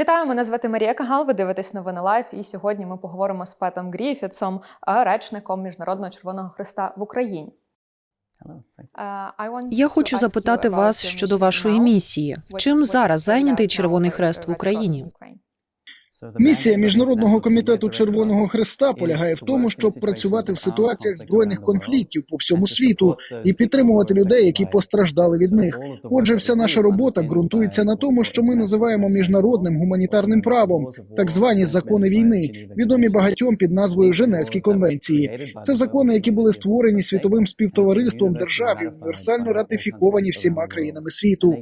Вітаю, мене звати Марія Кагал. Ви дивитесь новини Лайф. І сьогодні ми поговоримо з Петом Гріфітсом, е, речником Міжнародного Червоного Христа в Україні. Е, Я хочу запитати вас щодо вашої місії. Чим зараз зайнятий Червоний Хрест в Україні? Місія міжнародного комітету Червоного Хреста полягає в тому, щоб працювати в ситуаціях збройних конфліктів по всьому світу і підтримувати людей, які постраждали від них. Отже, вся наша робота ґрунтується на тому, що ми називаємо міжнародним гуманітарним правом, так звані закони війни, відомі багатьом під назвою Женевські конвенції. Це закони, які були створені світовим співтовариством держав і універсально ратифіковані всіма країнами світу.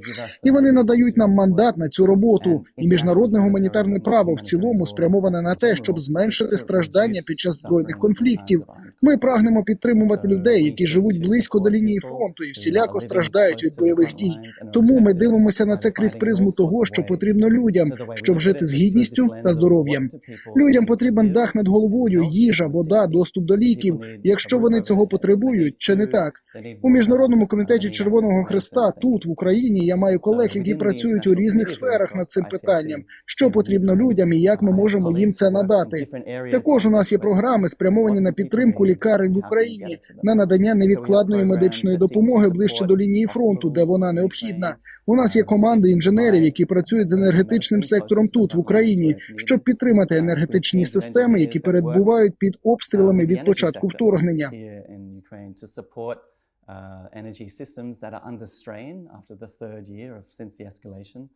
І вони надають нам мандат на цю роботу. І міжнародне гуманітарне право в цілому спрямоване на те, щоб зменшити страждання під час збройних конфліктів. Ми прагнемо підтримувати людей, які живуть близько до лінії фронту і всіляко страждають від бойових дій. Тому ми дивимося на це крізь призму того, що потрібно людям, щоб жити з гідністю та здоров'ям. Людям потрібен дах над головою, їжа, вода, доступ до ліків, якщо вони цього потребують, чи не так. У міжнародному комітеті Червоного Христа тут в Україні я маю колег, які працюють у різних сферах над цим питанням, що потрібно людям і як ми можемо їм це надати. Також у нас є програми, спрямовані на підтримку лікарень в Україні, на надання невідкладної медичної допомоги ближче до лінії фронту, де вона необхідна. У нас є команди інженерів, які працюють з енергетичним сектором тут в Україні, щоб підтримати енергетичні системи, які перебувають під обстрілами від початку вторгнення. uh, energy systems that are under strain after the third year of since the escalation.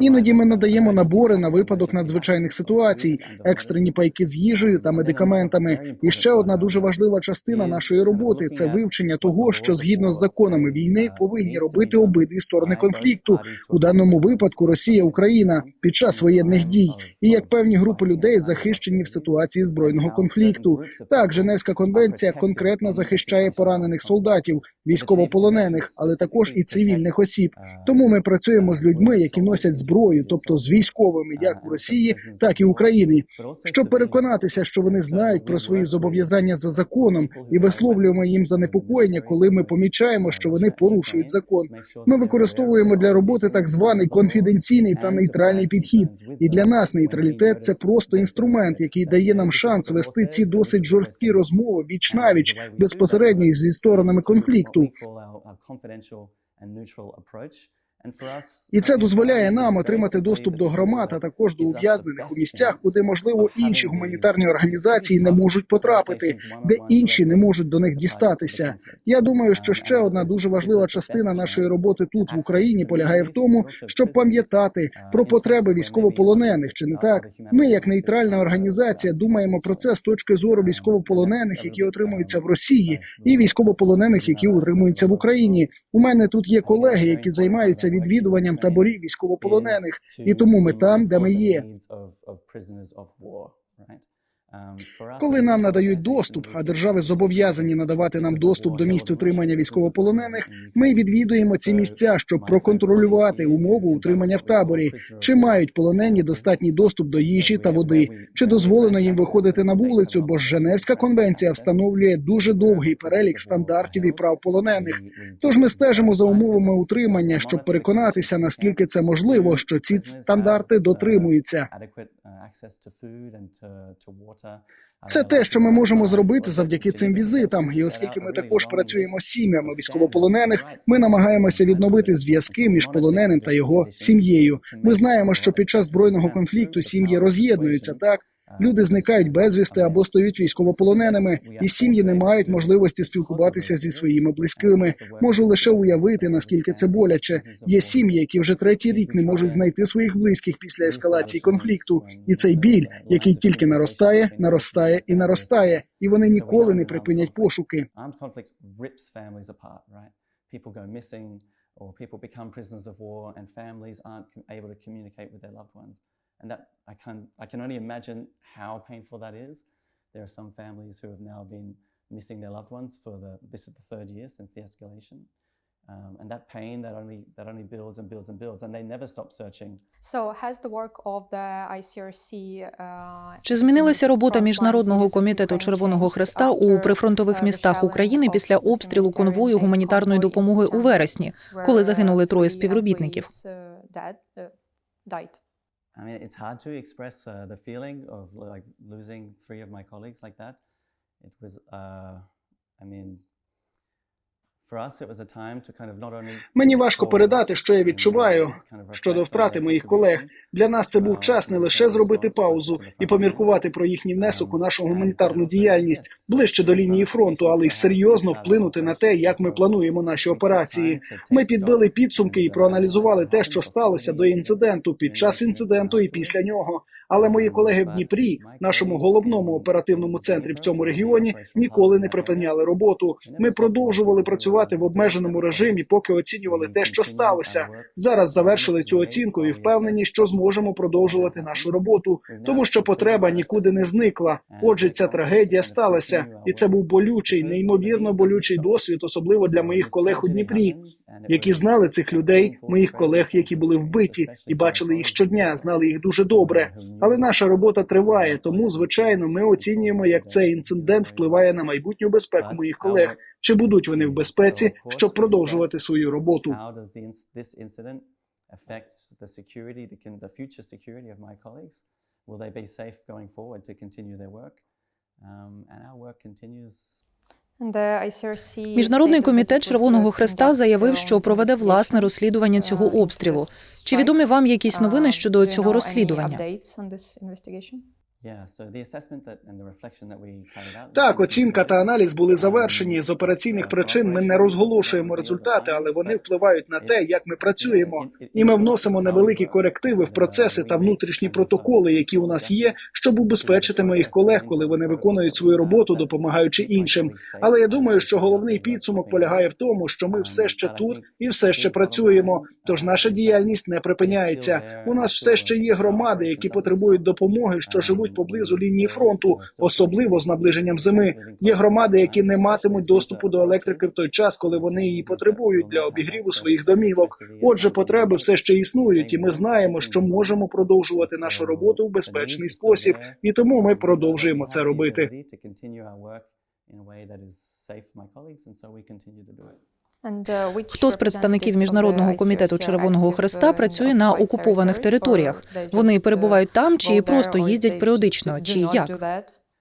Іноді ми надаємо набори на випадок надзвичайних ситуацій, екстрені пайки з їжею та медикаментами. І ще одна дуже важлива частина нашої роботи це вивчення того, що згідно з законами війни повинні робити обидві сторони конфлікту. У даному випадку Росія, Україна під час воєнних дій, і як певні групи людей захищені в ситуації збройного конфлікту. Так, Женевська конвенція конкретно захищає поранених солдатів, військовополонених, але також і цивільних осіб. Тому ми працюємо з людьми, які носять зброю, тобто з військовими, як у Росії, так і в Україні, щоб переконатися, що вони знають про свої зобов'язання за законом, і висловлюємо їм занепокоєння, коли ми помічаємо, що вони порушують закон. Ми використовуємо для роботи так званий конфіденційний та нейтральний підхід. І для нас нейтралітет це просто інструмент, який дає нам шанс вести ці досить жорсткі розмови віч навіч безпосередньо зі сторонами конфлікту. І це дозволяє нам отримати доступ до громад, а також до ув'язнених у місцях, куди можливо інші гуманітарні організації не можуть потрапити, де інші не можуть до них дістатися. Я думаю, що ще одна дуже важлива частина нашої роботи тут в Україні полягає в тому, щоб пам'ятати про потреби військовополонених. Чи не так? Ми, як нейтральна організація, думаємо про це з точки зору військовополонених, які отримуються в Росії, і військовополонених, які утримуються в Україні. У мене тут є колеги, які займаються відвідуванням таборів військовополонених, і тому ми там, де ми є. Коли нам надають доступ, а держави зобов'язані надавати нам доступ до місць утримання військовополонених, ми відвідуємо ці місця, щоб проконтролювати умову утримання в таборі, чи мають полонені достатній доступ до їжі та води, чи дозволено їм виходити на вулицю, бо Женевська конвенція встановлює дуже довгий перелік стандартів і прав полонених. Тож ми стежимо за умовами утримання, щоб переконатися, наскільки це можливо, що ці стандарти дотримуються. Це те, що ми можемо зробити завдяки цим візитам. І оскільки ми також працюємо з сім'ями військовополонених, ми намагаємося відновити зв'язки між полоненим та його сім'єю. Ми знаємо, що під час збройного конфлікту сім'ї роз'єднуються так. Люди зникають безвісти або стають військовополоненими, і сім'ї не мають можливості спілкуватися зі своїми близькими. Можу лише уявити, наскільки це боляче. Є сім'ї, які вже третій рік не можуть знайти своїх близьких після ескалації конфлікту, і цей біль, який тільки наростає, наростає і наростає, і вони ніколи не припинять пошуки. People become prisoners of war and families aren't able to communicate with their loved ones. And that I can I can only imagine how painful that is. There are some families who have now been missing their loved ones for the this is the third year since the escalation. Um, and that pain that only that only builds and builds and builds and they never stop searching. So has the work of the ICRC, uh, Чи змінилася робота міжнародного комітету Червоного Хреста у прифронтових uh, містах України після обстрілу конвою гуманітарної допомоги у вересні, коли uh, загинули троє співробітників? I mean, it's hard to express uh, the feeling of like losing three of my colleagues like that. It was, uh, I mean, Мені важко передати, що я відчуваю щодо втрати моїх колег. Для нас це був час не лише зробити паузу і поміркувати про їхній внесок у нашу гуманітарну діяльність ближче до лінії фронту, але й серйозно вплинути на те, як ми плануємо наші операції. Ми підбили підсумки і проаналізували те, що сталося до інциденту, під час інциденту і після нього. Але мої колеги в Дніпрі, нашому головному оперативному центрі в цьому регіоні, ніколи не припиняли роботу. Ми продовжували працювати в обмеженому режимі, поки оцінювали те, що сталося. Зараз завершили цю оцінку і впевнені, що зможемо продовжувати нашу роботу, тому що потреба нікуди не зникла. Отже, ця трагедія сталася, і це був болючий, неймовірно болючий досвід, особливо для моїх колег у Дніпрі, які знали цих людей, моїх колег, які були вбиті, і бачили їх щодня, знали їх дуже добре. Але наша робота триває, тому звичайно ми оцінюємо, як цей інцидент впливає на майбутню безпеку моїх колег. Чи будуть вони в безпеці, щоб продовжувати свою роботу? Will they be safe going forward to continue their work? Um, and our work continues. Міжнародний комітет Червоного Хреста заявив, що проведе власне розслідування цього обстрілу. Чи відомі вам якісь новини щодо цього розслідування? Так, оцінка та аналіз були завершені. З операційних причин ми не розголошуємо результати, але вони впливають на те, як ми працюємо. І ми вносимо невеликі корективи в процеси та внутрішні протоколи, які у нас є, щоб убезпечити моїх колег, коли вони виконують свою роботу, допомагаючи іншим. Але я думаю, що головний підсумок полягає в тому, що ми все ще тут і все ще працюємо. Тож наша діяльність не припиняється. У нас все ще є громади, які потребують допомоги, що живуть поблизу лінії фронту, особливо з наближенням зими. Є громади, які не матимуть доступу до електрики в той час, коли вони її потребують для обігріву своїх домівок. Отже, потреби все ще існують, і ми знаємо, що можемо продовжувати нашу роботу в безпечний спосіб, і тому ми продовжуємо це робити. In a way that is safe for my colleagues, and so we continue to do it. Хто з представників міжнародного комітету Червоного Хреста працює на окупованих територіях? Вони перебувають там чи просто їздять періодично? Чи як?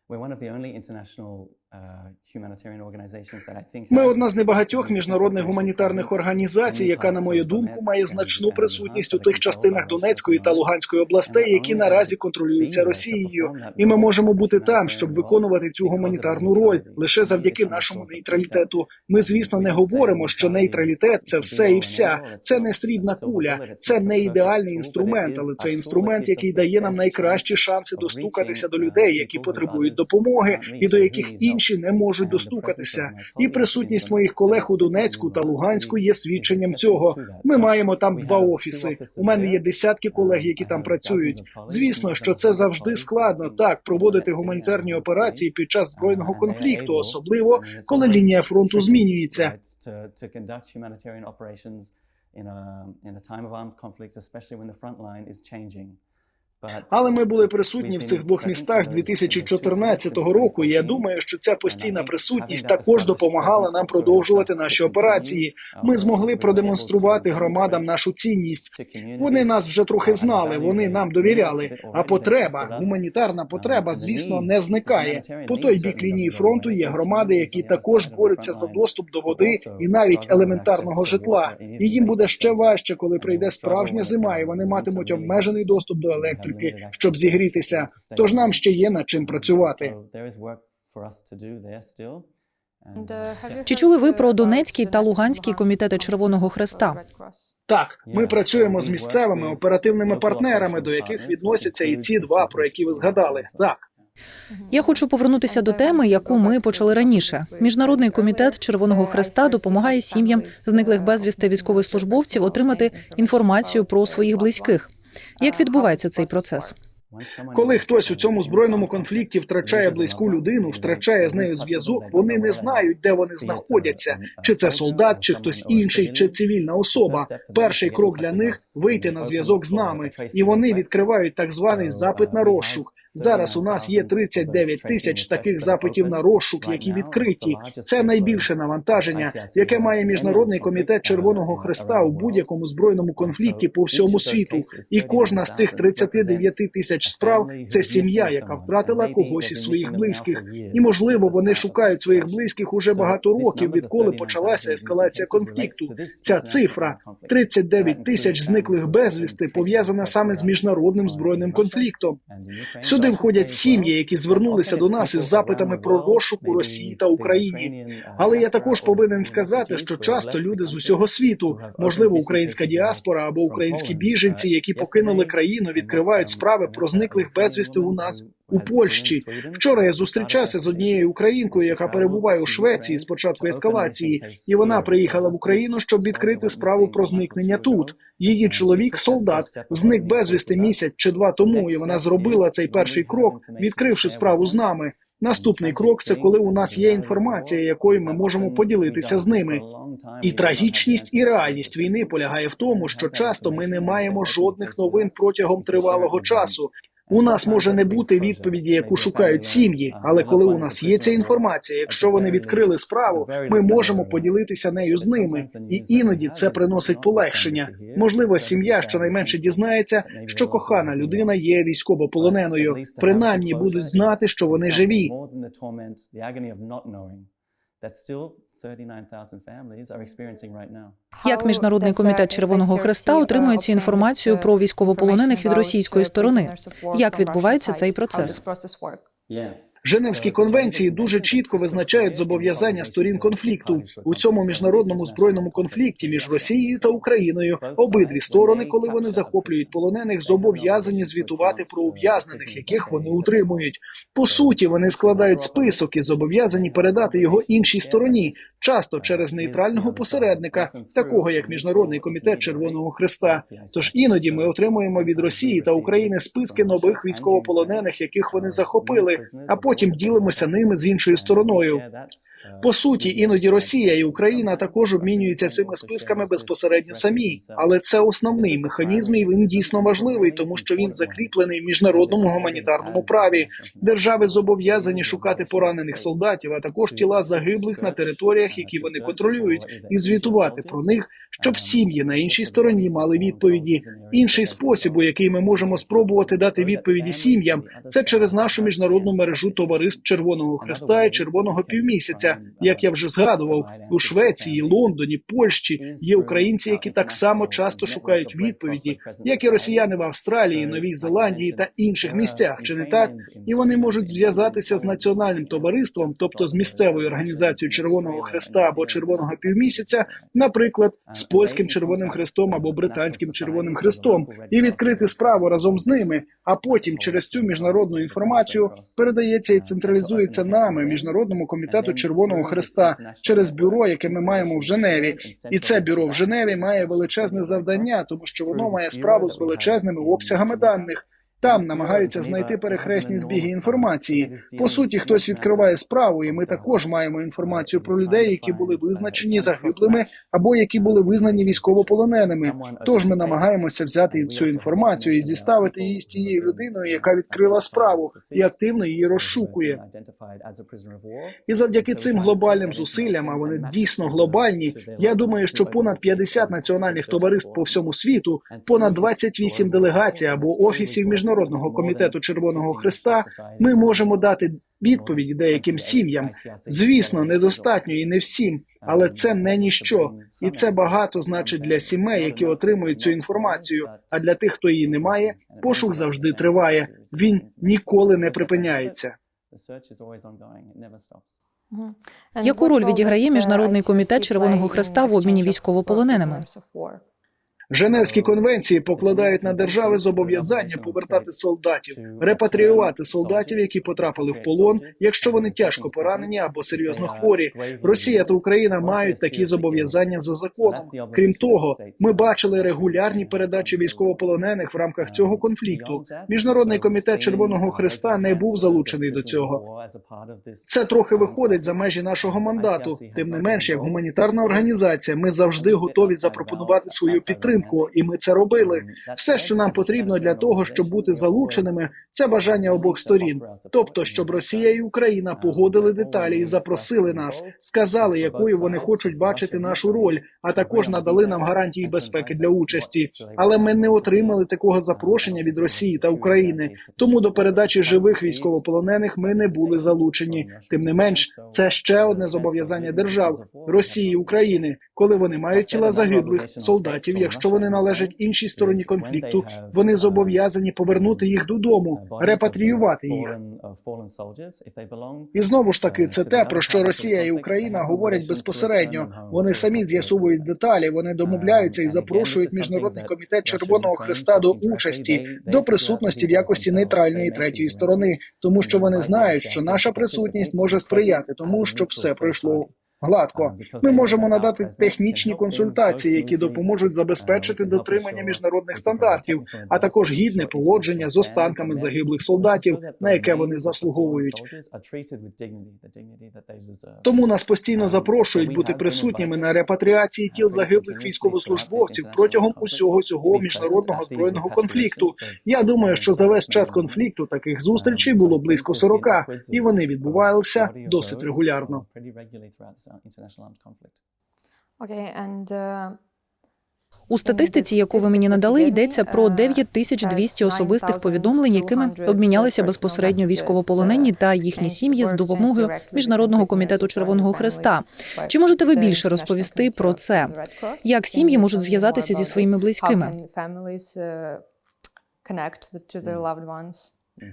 We're one of the only international uh, humanitarian organizations that I think Ми одна з небагатьох міжнародних гуманітарних організацій, яка, на мою думку, має значну присутність у тих частинах Донецької та Луганської областей, які наразі контролюються Росією. І ми можемо бути там, щоб виконувати цю гуманітарну роль лише завдяки нашому нейтралітету. Ми, звісно, не говоримо, що нейтралітет це все і вся. Це не срібна куля, це не ідеальний інструмент, але це інструмент, який дає нам найкращі шанси достукатися до людей, які потребують допомоги, і до яких інші не можуть достукатися. І присутність моїх колег у Донецьку та Луганську є свідченням цього. Ми маємо там два офіси. У мене є десятки колег, які там працюють. Звісно, що це завжди складно так проводити гуманітарні операції під час збройного конфлікту, особливо коли лінія фронту змінюється. In a, in a time of armed conflict, especially when the front line is changing. Але ми були присутні в цих двох містах з 2014 року. і Я думаю, що ця постійна присутність також допомагала нам продовжувати наші операції. Ми змогли продемонструвати громадам нашу цінність. Вони нас вже трохи знали, вони нам довіряли. А потреба, гуманітарна потреба, звісно, не зникає. По той бік лінії фронту є громади, які також борються за доступ до води і навіть елементарного житла. І їм буде ще важче, коли прийде справжня зима, і вони матимуть обмежений доступ до електрики, щоб зігрітися. Тож нам ще є над чим працювати. Чи чули ви про Донецький та Луганський комітети Червоного Хреста? Так, ми працюємо з місцевими оперативними партнерами, до яких відносяться і ці два, про які ви згадали. Так. Я хочу повернутися до теми, яку ми почали раніше. Міжнародний комітет Червоного Хреста допомагає сім'ям зниклих безвісти військовослужбовців отримати інформацію про своїх близьких. Як відбувається цей процес? Коли хтось у цьому збройному конфлікті втрачає близьку людину, втрачає з нею зв'язок, вони не знають, де вони знаходяться, чи це солдат, чи хтось інший, чи цивільна особа. Перший крок для них вийти на зв'язок з нами, і вони відкривають так званий запит на розшук. Зараз у нас є 39 тисяч таких запитів на розшук, які відкриті. Це найбільше навантаження, яке має міжнародний комітет Червоного Хреста у будь-якому збройному конфлікті по всьому світу. І кожна з цих 39 тисяч справ це сім'я, яка втратила когось із своїх близьких. І можливо, вони шукають своїх близьких уже багато років, відколи почалася ескалація конфлікту. Ця цифра 39 тисяч зниклих безвісти пов'язана саме з міжнародним збройним конфліктом. Сюди входять сім'ї, які звернулися до нас із запитами про розшук у Росії та Україні. Але я також повинен сказати, що часто люди з усього світу, можливо, українська діаспора або українські біженці, які покинули країну, відкривають справи про зниклих безвісти у нас у Польщі. Вчора я зустрічався з однією українкою, яка перебуває у Швеції з початку ескалації, і вона приїхала в Україну, щоб відкрити справу про зникнення тут. Її чоловік, солдат, зник безвісти місяць чи два тому, і вона зробила цей перший крок, відкривши справу з нами. Наступний крок це коли у нас є інформація, якою ми можемо поділитися з ними. І трагічність і реальність війни полягає в тому, що часто ми не маємо жодних новин протягом тривалого часу. У нас може не бути відповіді, яку шукають сім'ї, але коли у нас є ця інформація, якщо вони відкрили справу, ми можемо поділитися нею з ними, і іноді це приносить полегшення. Можливо, сім'я щонайменше дізнається, що кохана людина є військовополоненою. Принаймні будуть знати, що вони живі. Як міжнародний комітет Червоного Хреста отримує цю інформацію про військовополонених від російської сторони? Як відбувається цей процес? Женевські конвенції дуже чітко визначають зобов'язання сторін конфлікту у цьому міжнародному збройному конфлікті між Росією та Україною. Обидві сторони, коли вони захоплюють полонених, зобов'язані звітувати про ув'язнених, яких вони утримують. По суті, вони складають список і зобов'язані передати його іншій стороні, часто через нейтрального посередника, такого як міжнародний комітет Червоного Хреста. Тож іноді ми отримуємо від Росії та України списки нових військовополонених, яких вони захопили, а потім ділимося ними з іншою стороною. По суті, іноді Росія і Україна також обмінюються цими списками безпосередньо самі, але це основний механізм, і він дійсно важливий, тому що він закріплений в міжнародному гуманітарному праві. Держави зобов'язані шукати поранених солдатів, а також тіла загиблих на територіях, які вони контролюють, і звітувати про них, щоб сім'ї на іншій стороні мали відповіді. Інший спосіб, у який ми можемо спробувати дати відповіді сім'ям, це через нашу міжнародну мережу товариств Червоного Хреста і Червоного півмісяця. Як я вже згадував, у Швеції, Лондоні, Польщі є українці, які так само часто шукають відповіді, як і росіяни в Австралії, Новій Зеландії та інших місцях, чи не так? І вони можуть зв'язатися з національним товариством, тобто з місцевою організацією Червоного Хреста або Червоного півмісяця, наприклад, з польським Червоним Хрестом або британським Червоним Хрестом, і відкрити справу разом з ними. А потім через цю міжнародну інформацію передається і централізується нами, міжнародному комітету Червоного Хреста, через бюро, яке ми маємо в Женеві. І це бюро в Женеві має величезне завдання, тому що воно має справу з величезними обсягами даних. Там намагаються знайти перехресні збіги інформації. По суті, хтось відкриває справу, і ми також маємо інформацію про людей, які були визначені загиблими або які були визнані військовополоненими. Тож ми намагаємося взяти цю інформацію і зіставити її з тією людиною, яка відкрила справу і активно її розшукує. І завдяки цим глобальним зусиллям, а вони дійсно глобальні. Я думаю, що понад 50 національних товариств по всьому світу, понад 28 делегацій або офісів міжнародного комітету Червоного Хреста, ми можемо дати відповіді деяким сім'ям. Звісно, недостатньо і не всім, але це не ніщо, і це багато значить для сімей, які отримують цю інформацію. А для тих, хто її не має, пошук завжди триває. Він ніколи не припиняється. Яку роль відіграє міжнародний комітет Червоного Хреста в обміні військовополоненими? Женевські конвенції покладають на держави зобов'язання повертати солдатів, репатріювати солдатів, які потрапили в полон, якщо вони тяжко поранені або серйозно хворі. Росія та Україна мають такі зобов'язання за законом. Крім того, ми бачили регулярні передачі військовополонених в рамках цього конфлікту. Міжнародний комітет Червоного Хреста не був залучений до цього. Це трохи виходить за межі нашого мандату. Тим не менш, як гуманітарна організація, ми завжди готові запропонувати свою підтримку підтримку, і ми це робили. Все, що нам потрібно для того, щоб бути залученими, це бажання обох сторін. Тобто, щоб Росія і Україна погодили деталі і запросили нас, сказали, якою вони хочуть бачити нашу роль, а також надали нам гарантії безпеки для участі. Але ми не отримали такого запрошення від Росії та України. Тому до передачі живих військовополонених ми не були залучені. Тим не менш, це ще одне зобов'язання держав Росії і України, коли вони мають тіла загиблих солдатів. Якщо вони належать іншій стороні конфлікту, вони зобов'язані повернути їх додому, репатріювати їх. І знову ж таки, це те, про що Росія і Україна говорять безпосередньо. Вони самі з'ясовують деталі, вони домовляються і запрошують міжнародний комітет Червоного Христа до участі, до присутності в якості нейтральної третьої сторони, тому що вони знають, що наша присутність може сприяти тому, щоб все пройшло. Гладко ми можемо надати технічні консультації, які допоможуть забезпечити дотримання міжнародних стандартів, а також гідне поводження з останками загиблих солдатів, на яке вони заслуговують. Тому нас постійно запрошують бути присутніми на репатріації тіл загиблих військовослужбовців протягом усього цього міжнародного збройного конфлікту. Я думаю, що за весь час конфлікту таких зустрічей було близько 40, і вони відбувалися досить регулярно. Окей, and uh, У статистиці, яку ви мені надали, йдеться про 9200 особистих повідомлень, якими обмінялися безпосередньо військовополонені та їхні сім'ї з допомогою міжнародного комітету Червоного Хреста. Чи можете ви більше розповісти про це? Як сім'ї можуть зв'язатися зі своїми близькими?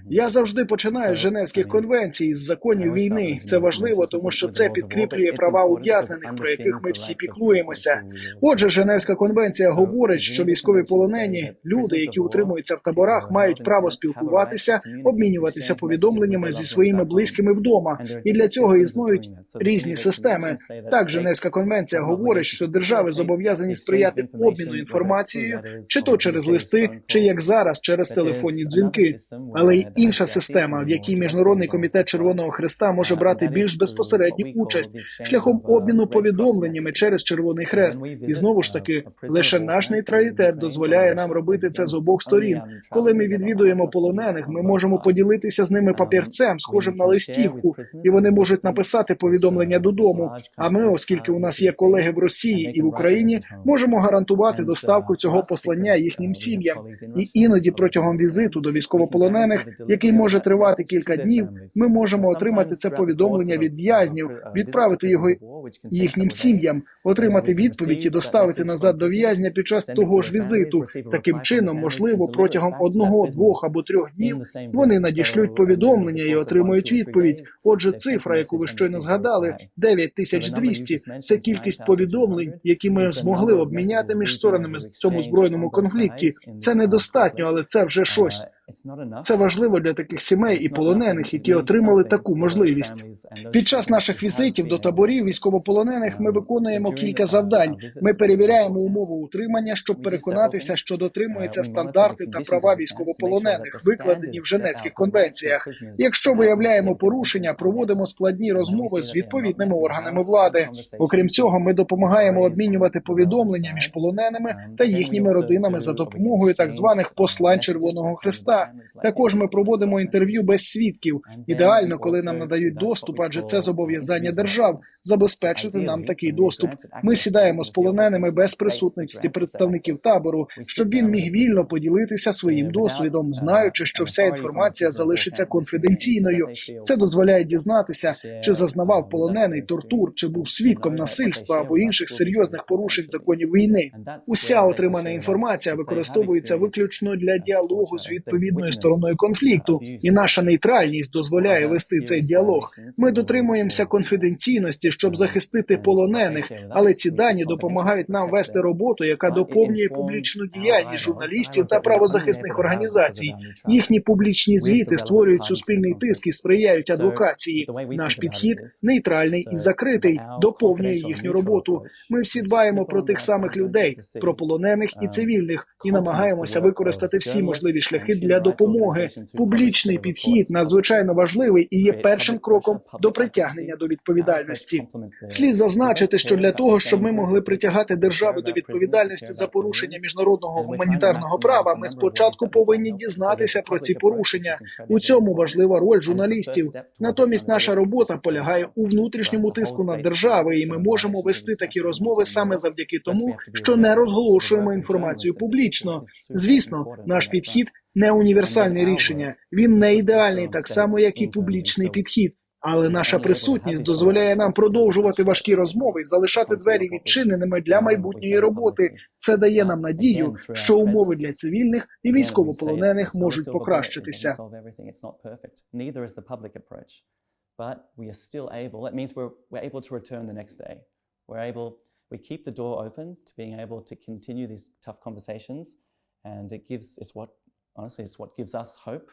Я завжди починаю з Женевських конвенцій, з законів війни. Це важливо, тому що це підкріплює права ув'язнених, про яких ми всі піклуємося. Отже, Женевська конвенція говорить, що військові полонені, люди, які утримуються в таборах, мають право спілкуватися, обмінюватися повідомленнями зі своїми близькими вдома. І для цього існують різні системи. Так, Женевська конвенція говорить, що держави зобов'язані сприяти обміну інформацією, чи то через листи, чи як зараз через телефонні дзвінки. Але й інша система, в якій міжнародний комітет Червоного Хреста може брати більш безпосередню участь шляхом обміну повідомленнями через Червоний Хрест. І знову ж таки, лише наш нейтралітет дозволяє нам робити це з обох сторін. Коли ми відвідуємо полонених, ми можемо поділитися з ними папірцем, схожим на листівку, і вони можуть написати повідомлення додому. А ми, оскільки у нас є колеги в Росії і в Україні, можемо гарантувати доставку цього послання їхнім сім'ям. І іноді протягом візиту до військовополонених, який може тривати кілька днів, ми можемо отримати це повідомлення від в'язнів, відправити його їхнім сім'ям, отримати відповідь і доставити назад до в'язня під час того ж візиту. Таким чином, можливо, протягом одного, двох або трьох днів вони надішлють повідомлення і отримують відповідь. Отже, цифра, яку ви щойно згадали, 9200 – це кількість повідомлень, які ми змогли обміняти між сторонами в цьому збройному конфлікті. Це недостатньо, але це вже щось. Це важливо для таких сімей і полонених, які отримали таку можливість. Під час наших візитів до таборів військовополонених ми виконуємо кілька завдань. Ми перевіряємо умови утримання, щоб переконатися, що дотримуються стандарти та права військовополонених, викладені в Женевських конвенціях. Якщо виявляємо порушення, проводимо складні розмови з відповідними органами влади. Окрім цього, ми допомагаємо обмінювати повідомлення між полоненими та їхніми родинами за допомогою так званих послань Червоного Христа. Також ми проводимо інтерв'ю без свідків. Ідеально, коли нам надають доступ, адже це зобов'язання держав забезпечити нам такий доступ. Ми сідаємо з полоненими без присутності представників табору, щоб він міг вільно поділитися своїм досвідом, знаючи, що вся інформація залишиться конфіденційною. Це дозволяє дізнатися, чи зазнавав полонений тортур, чи був свідком насильства або інших серйозних порушень законів війни. Уся отримана інформація використовується виключно для діалогу з відповідною стороною конфлікту, і наша нейтральність дозволяє вести цей діалог. Ми дотримуємося конфіденційності, щоб захистити полонених, але ці дані допомагають нам вести роботу, яка доповнює публічну діяльність журналістів та правозахисних організацій. Їхні публічні звіти створюють суспільний тиск і сприяють адвокації. Наш підхід нейтральний і закритий, доповнює їхню роботу. Ми всі дбаємо про тих самих людей, про полонених і цивільних, і намагаємося використати всі можливі шляхи для для допомоги. Публічний підхід надзвичайно важливий і є першим кроком до притягнення до відповідальності. Слід зазначити, що для того, щоб ми могли притягати держави до відповідальності за порушення міжнародного гуманітарного права, ми спочатку повинні дізнатися про ці порушення. У цьому важлива роль журналістів. Натомість наша робота полягає у внутрішньому тиску на держави, і ми можемо вести такі розмови саме завдяки тому, що не розголошуємо інформацію публічно. Звісно, наш підхід не універсальне рішення. Він не ідеальний, так само як і публічний підхід. Але наша присутність дозволяє нам продовжувати важкі розмови і залишати двері відчиненими для майбутньої роботи. Це дає нам надію, що умови для цивільних і військовополонених можуть покращитися. But we are still able. That means we're we're able to return the next day. We're able. We keep the door open to being able to continue these tough conversations, and it gives. It's what honestly, it's what gives us hope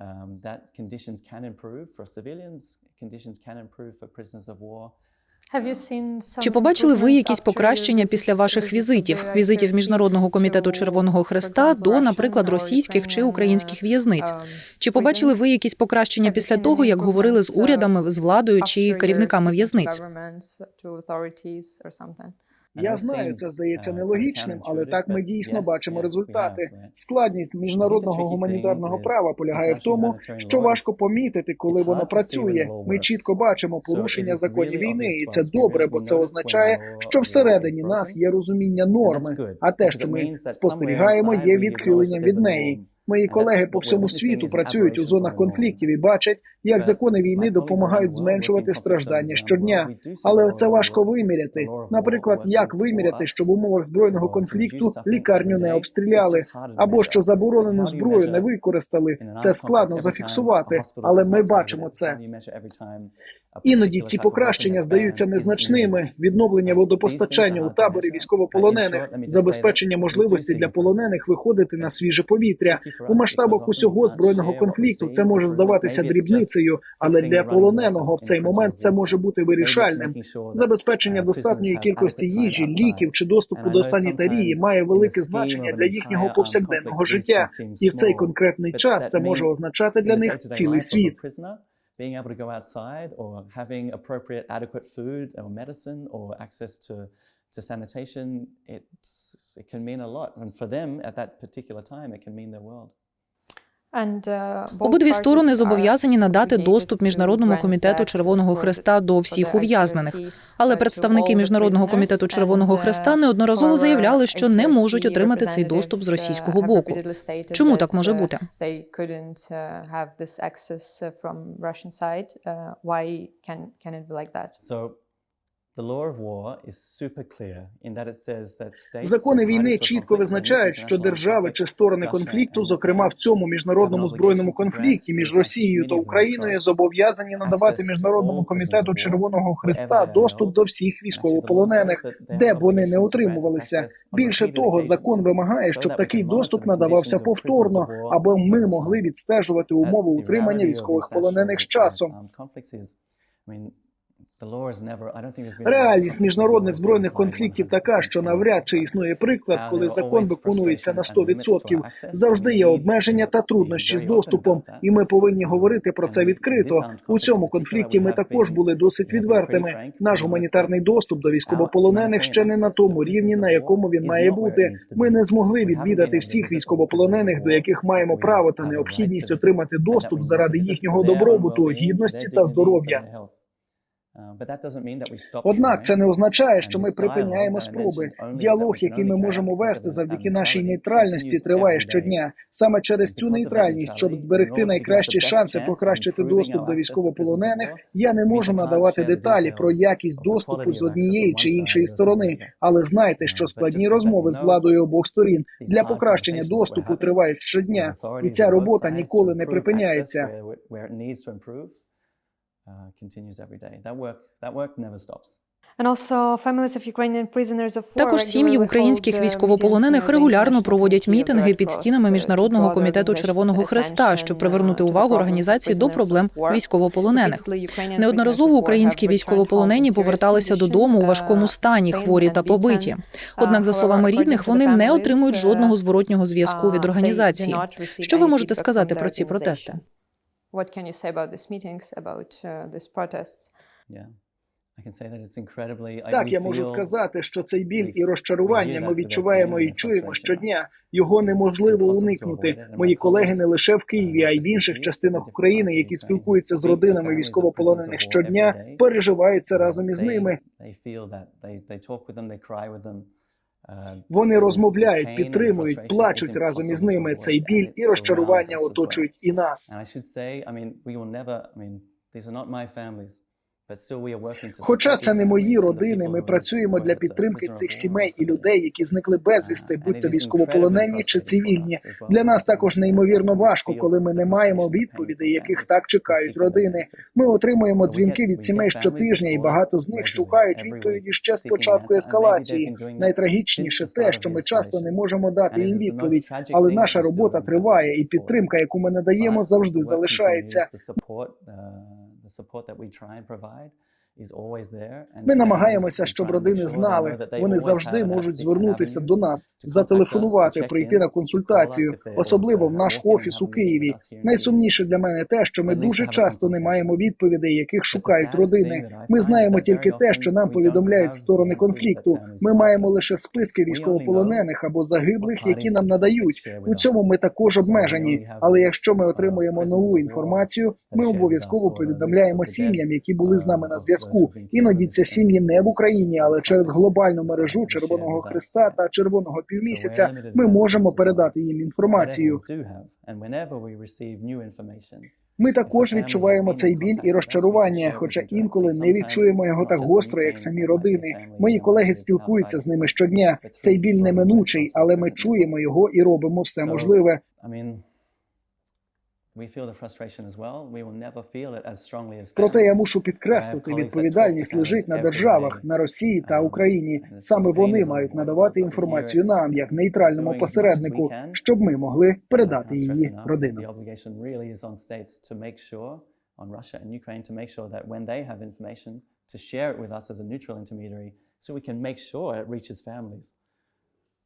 um, that conditions can improve for civilians. Conditions can improve for prisoners of war. Чи побачили ви якісь покращення після ваших візитів, візитів міжнародного комітету Червоного Хреста до, наприклад, російських чи українських в'язниць? Чи побачили ви якісь покращення після того, як говорили з урядами, з владою чи керівниками в'язниць? Я знаю, це здається нелогічним, але так ми дійсно бачимо результати. Складність міжнародного гуманітарного права полягає в тому, що важко помітити, коли воно працює. Ми чітко бачимо порушення законів війни, і це добре, бо це означає, що всередині нас є розуміння норми. А те, що ми спостерігаємо, є відхиленням від неї. Мої колеги по всьому світу працюють у зонах конфліктів і бачать, як закони війни допомагають зменшувати страждання щодня. Але це важко виміряти. Наприклад, як виміряти, що в умовах збройного конфлікту лікарню не обстріляли, або що заборонену зброю не використали. Це складно зафіксувати, але ми бачимо це. Іноді ці покращення здаються незначними: відновлення водопостачання у таборі військовополонених, забезпечення можливості для полонених виходити на свіже повітря. У масштабах усього збройного конфлікту це може здаватися дрібницею, але для полоненого в цей момент це може бути вирішальним. Забезпечення достатньої кількості їжі, ліків чи доступу до санітарії має велике значення для їхнього повсякденного життя, і в цей конкретний час це може означати для них цілий світ. Being able to go outside or having appropriate adequate food or medicine or access to to sanitation it's it can mean a lot. And for them at that particular time it can mean their world Обидві сторони зобов'язані надати доступ міжнародному комітету Червоного Хреста до всіх ув'язнених. Але представники міжнародного комітету Червоного Хреста неодноразово заявляли, що не можуть отримати цей доступ з російського боку. Чому так може бути? Закони війни чітко визначають, що держави чи сторони конфлікту, зокрема в цьому міжнародному збройному конфлікті між Росією та Україною, зобов'язані надавати міжнародному комітету Червоного Христа доступ до всіх військовополонених, де б вони не утримувалися. Більше того, закон вимагає, щоб такий доступ надавався повторно, аби ми могли відстежувати умови утримання військових полонених з часом. Реальність міжнародних збройних конфліктів така, що навряд чи існує приклад, коли закон виконується на 100%. Завжди є обмеження та труднощі з доступом, і ми повинні говорити про це відкрито. У цьому конфлікті ми також були досить відвертими. Наш гуманітарний доступ до військовополонених ще не на тому рівні, на якому він має бути. Ми не змогли відвідати всіх військовополонених, до яких маємо право та необхідність отримати доступ заради їхнього добробуту, гідності та здоров'я. Однак це не означає, що ми припиняємо спроби. Діалог, який ми можемо вести завдяки нашій нейтральності, триває щодня. Саме через цю нейтральність, щоб зберегти найкращі шанси покращити доступ до військовополонених, я не можу надавати деталі про якість доступу з однієї чи іншої сторони. Але знайте, що складні розмови з владою обох сторін для покращення доступу тривають щодня, і ця робота ніколи не припиняється. Uh, continues every day. That work, that work never stops. And also families of Ukrainian prisoners of war Також сім'ї regularly українських hold, uh, військовополонених регулярно International проводять Committee of the мітинги Red під Cross, стінами uh, Міжнародного to draw комітету Червоного Хреста, щоб attention, привернути uh, to the увагу problems of організації до prisoners проблем of war. військовополонених. Неодноразово prisoners of war українські військовополонені home in serious поверталися додому у uh, важкому стані, хворі and та побиті. Однак, за However, словами according рідних, to the вони не отримують uh, жодного зворотнього зв'язку від uh, they організації. Що ви можете сказати про ці протести? What can you say about these meetings, about uh, these protests? Yeah. I can say that it's incredibly. I- Так, я можу сказати, що цей біль і розчарування ми відчуваємо і чуємо щодня. Його неможливо уникнути. Мої колеги не лише в Києві, а й в інших частинах України, які спілкуються з родинами військовополонених щодня, переживають це Uh, разом із ними. Uh, Вони розмовляють, підтримують, плачуть разом із ними. Цей біль і розчарування оточують і нас. Хоча це не мої родини, ми працюємо для підтримки цих сімей і людей, які зникли безвісти, Uh, будь то військовополонені чи цивільні. Для нас також неймовірно важко, коли ми не маємо відповідей, яких так чекають родини. Ми отримуємо дзвінки від сімей щотижня, і багато з них шукають відповіді ще з початку ескалації. Найтрагічніше те, що ми часто не можемо дати їм відповідь, але наша робота триває, і підтримка, яку ми надаємо, завжди залишається. support that we try and provide. Ми намагаємося, щоб родини знали, вони завжди можуть звернутися до нас, зателефонувати, прийти на консультацію, особливо в наш офіс у Києві. Найсумніше для мене те, що ми дуже часто не маємо відповідей, яких шукають родини. Ми знаємо тільки те, що нам повідомляють сторони конфлікту. Ми маємо лише списки військовополонених або загиблих, які нам надають. У цьому ми також обмежені. Але якщо ми отримуємо нову інформацію, ми обов'язково повідомляємо сім'ям, які були з нами uh, на of those зв'язку. Іноді це сім'ї не в Україні, але через глобальну мережу Червоного. Христа та Червоного півмісяця. Ми можемо передати їм інформацію. Ми також відчуваємо цей біль і розчарування, хоча інколи не відчуємо його так гостро, як самі родини. Мої колеги спілкуються з ними щодня. Цей біль неминучий, але ми чуємо його і робимо все можливе. Проте я мушу підкреслити, відповідальність лежить на державах, на Росії та Україні. Саме вони мають надавати інформацію нам, як нейтральному посереднику, щоб ми могли передати її родинам. On Russia and Ukraine, to make sure that when they have information, to share it with us as a neutral intermediary, so we can make sure it reaches families.